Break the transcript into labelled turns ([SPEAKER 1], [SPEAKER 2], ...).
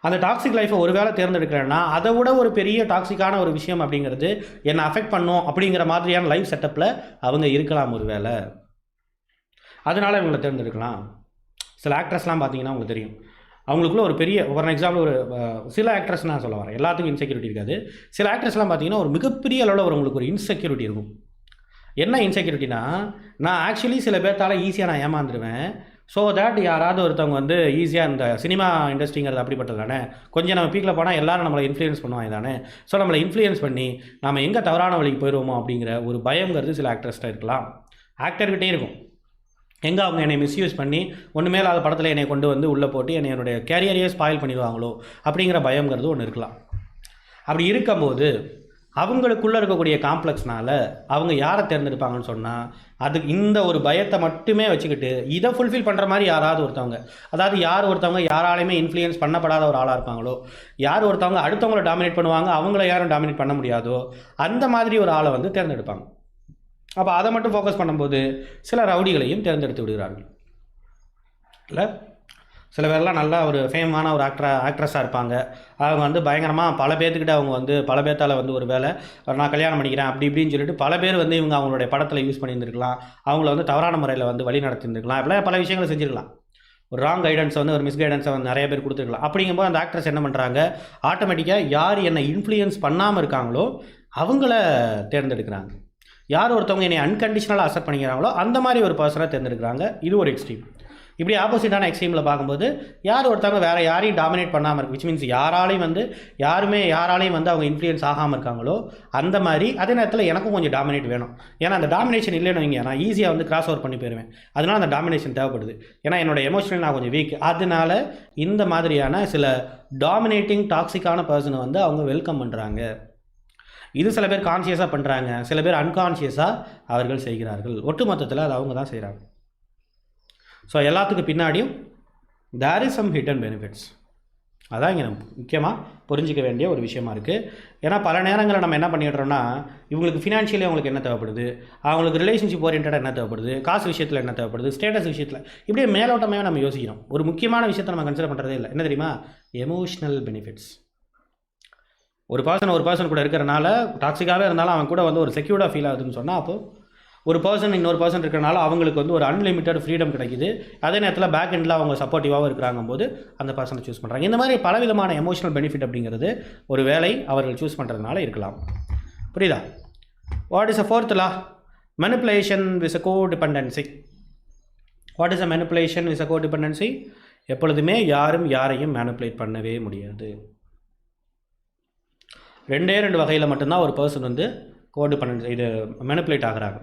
[SPEAKER 1] அந்த டாக்ஸிக் லைஃப்பை ஒரு வேளை தேர்ந்தெடுக்கிறேன்னா அதை விட ஒரு பெரிய டாக்ஸிக்கான ஒரு விஷயம் அப்படிங்கிறது என்னை அஃபெக்ட் பண்ணும் அப்படிங்கிற மாதிரியான லைஃப் செட்டப்பில் அவங்க இருக்கலாம் ஒரு வேளை அதனால் இவங்களை தேர்ந்தெடுக்கலாம். சில ஆக்ட்ரஸ்லாம் பார்த்தீங்கன்னா உங்களுக்கு தெரியும். அவங்களுக்குள்ள ஒரு பெரிய ஃபார் எக்ஸாம்பிள் ஒரு சில ஆக்ட்ரஸ் நான் சொல்ல வரேன். எல்லாத்துக்கும் இன்செக்யூரிட்டி இருக்காது. சில ஆக்ட்ரஸ்லாம் பார்த்தீங்கன்னா ஒரு மிகப்பெரிய அளவில் ஒரு உங்களுக்கு ஒரு இன்செக்யூரிட்டி இருக்கும். என்ன இன்செக்யூரிட்டினா நான் ஆக்சுவலி சில பேர்த்தால ஈஸியாக நான் ஏமாந்துருவேன். ஸோ தட் யாராவது ஒருத்தவங்க வந்து ஈஸியாக இந்த சினிமா இண்டஸ்ட்ரிங்கிறது அப்படிப்பட்டது தானே? கொஞ்சம் நம்ம பீக்கில் போனால் எல்லாரும் நம்மளை இன்ஃப்ளூயன்ஸ் பண்ணுவாங்க தானே? ஸோ நம்மளை இன்ஃப்ளூயன்ஸ் பண்ணி நம்ம எங்கே தவறான வழிக்கு போயிடுவோமோ அப்படிங்கிற ஒரு பயங்கிறது சில ஆக்ட்ரஸ்ட்டாக இருக்கலாம். ஆக்டர்கிட்டே இருக்கும். எங்கே அவங்க என்னை மிஸ்யூஸ் பண்ணி ஒன்றுமே இல்லாத படத்தில் என்னை கொண்டு வந்து உள்ளே போட்டு என்னை என்னுடைய கேரியரையே ஸ்பாயில் பண்ணிடுவாங்களோ அப்படிங்கிற பயங்கிறது ஒன்று இருக்கலாம். அப்படி இருக்கும்போது அவங்களுக்குள்ளே இருக்கக்கூடிய காம்ப்ளெக்ஸ்னால் அவங்க யாரை தேர்ந்தெடுப்பாங்கன்னு சொன்னால் அதுக்கு இந்த ஒரு பயத்தை மட்டுமே வச்சுக்கிட்டு இதை ஃபுல்ஃபில் பண்ணுற மாதிரி யாராவது ஒருத்தவங்க அதாவது யார் ஒருத்தவங்க யாராலையுமே இன்ஃப்ளூயன்ஸ் பண்ணப்படாத ஒரு ஆளாக இருப்பாங்களோ யார் ஒருத்தவங்க அடுத்தவங்கள டாமினேட் பண்ணுவாங்க அவங்கள யாரும் டாமினேட் பண்ண முடியாதோ அந்த மாதிரி ஒரு ஆளை வந்து தேர்ந்தெடுப்பாங்க. அப்போ அதை மட்டும் ஃபோக்கஸ் பண்ணும்போது சில ரவுடிகளையும் தேர்ந்தெடுத்து விடுகிறார்கள். இல்லை? சில பேர்லாம் நல்லா ஒரு ஃபேமான ஒரு ஆக்டரா ஆக்ட்ரஸாக இருப்பாங்க. அவங்க வந்து பயங்கரமாக பல பேர்த்துக்கிட்ட அவங்க வந்து பல பேர்த்தால் வந்து ஒரு வேலை நான் கல்யாணம் பண்ணிக்கிறேன் அப்படி இப்படின்னு சொல்லிட்டு பல பேர் வந்து இவங்க அவங்களுடைய படத்தில் யூஸ் பண்ணியிருந்துருக்கலாம். அவங்கள வந்து தவறான முறையில் வந்து வழி நடத்திருந்துருக்கலாம் இப்படிலாம் பல விஷயங்களை செஞ்சிருக்கலாம். ஒரு ராங் கைடன்ஸ் வந்து ஒரு மிஸ் கைடன்ஸை வந்து நிறைய பேர் கொடுத்துருக்கலாம். அப்படிங்கும்போது அந்த ஆக்ட்ரஸ் என்ன பண்ணுறாங்க ஆட்டோமேட்டிக்காக யார் என்னை இன்ஃப்ளூயன்ஸ் பண்ணாமல் இருக்காங்களோ அவங்கள தேர்ந்தெடுக்கிறாங்க. யார் ஒருத்தவங்க என்னை அன்கண்டிஷனலாக அக்செப்ட் பண்ணிக்கிறாங்களோ அந்த மாதிரி ஒரு பர்சனாக தேர்ந்தெடுக்கிறாங்க. இது ஒரு எக்ஸ்ட்ரீம் இப்படி ஆப்போசிட்டான எக்ஸ்ட்ரீமில் பார்க்கும்போது யார் ஒருத்தவங்க வேறு யாரையும் டாமினேட் பண்ணாமல் இருக்கு விச் மீன்ஸ் யாராலையும் வந்து யாருமே யாராலையும் வந்து அவங்க இன்ஃப்ளூயன்ஸ் ஆகாமல் இருக்காங்களோ அந்த மாதிரி அதே நேரத்தில் எனக்கும் கொஞ்சம் டாமினேட் வேணும். ஏன்னா அந்த டாமினேஷன் இல்லைன்னு வைங்க நான் ஈஸியாக வந்து கிராஸ் ஓவர் பண்ணி போயிடுவேன் அதனால அந்த டாமினேஷன் தேவைப்படுது. ஏன்னா என்னோட எமோஷனல் நான் கொஞ்சம் வீக் அதனால இந்த மாதிரியான சில டாமினேட்டிங் டாக்ஸிக்கான பர்சனை வந்து அவங்க வெல்கம் பண்ணுறாங்க இது சில பேர் கான்சியஸாக பண்ணுறாங்க சில பேர் அன்கான்ஷியஸாக அவர்கள் செய்கிறார்கள். ஒட்டுமொத்தத்தில் அது அவங்க தான் செய்கிறாங்க ஸோ எல்லாத்துக்கும் பின்னாடியும் there is some hidden benefits அதான் இங்கே நம்ம முக்கியமாக புரிஞ்சிக்க வேண்டிய ஒரு விஷயமா இருக்குது ஏன்னா பல நேரங்களில் நம்ம என்ன பண்ணிடுறோம்னா இவங்களுக்கு ஃபினான்ஷியலி அவங்களுக்கு என்ன தேவைப்படுது? அவங்களுக்கு ரிலேஷன்ஷிப் ஓரியன்டாக என்ன தேவைப்படுது? காசு விஷயத்தில் என்ன தேவைப்படுது? ஸ்டேட்டஸ் விஷயத்தில். இப்படியே மேலோட்டமாக நம்ம யோசிக்கிறோம். ஒரு முக்கியமான விஷயத்தை நம்ம கன்சிடர் பண்ணுறதே இல்லை. என்ன தெரியுமா? எமோஷ்னல் பெனிஃபிட்ஸ் ஒரு பர்சன் ஒரு பர்சன் கூட இருக்கிறனால டாக்ஸிக்காகவே இருந்தாலும் அவன் கூட வந்து ஒரு செக்யூர்டாக ஃபீல் ஆகுதுன்னு சொன்னால் அப்போது ஒரு பர்சன் இன்னொரு பர்சன் இருக்கிறனால அவங்களுக்கு வந்து ஒரு அன்லிமிட்டட் ஃப்ரீடம் கிடைக்குது. அதே நேரத்தில் பேக் எண்டில் அவங்க சப்போர்ட்டிவாகவும் இருக்கிறாங்க போது அந்த பர்சனை சூஸ் பண்ணுறாங்க இந்த மாதிரி பலவிதமான எமோஷனல் பெனிஃபிட் அப்படிங்கிறது ஒரு வேலை அவர்கள் சூஸ் பண்ணுறதுனால இருக்கலாம். புரியுதா? What is a fourth law manipulation with a codependency what is a manipulation with a codependency எப்பொழுதுமே யாரும் யாரையும் மேனிப்புலேட் பண்ணவே முடியாது. ரெண்டே ரெண்டு வகையில் மட்டும்தான் ஒரு பர்சன் வந்து கோடிபெண்டன்ஸ் இது மெனிப்புலேட் ஆகுறாங்க.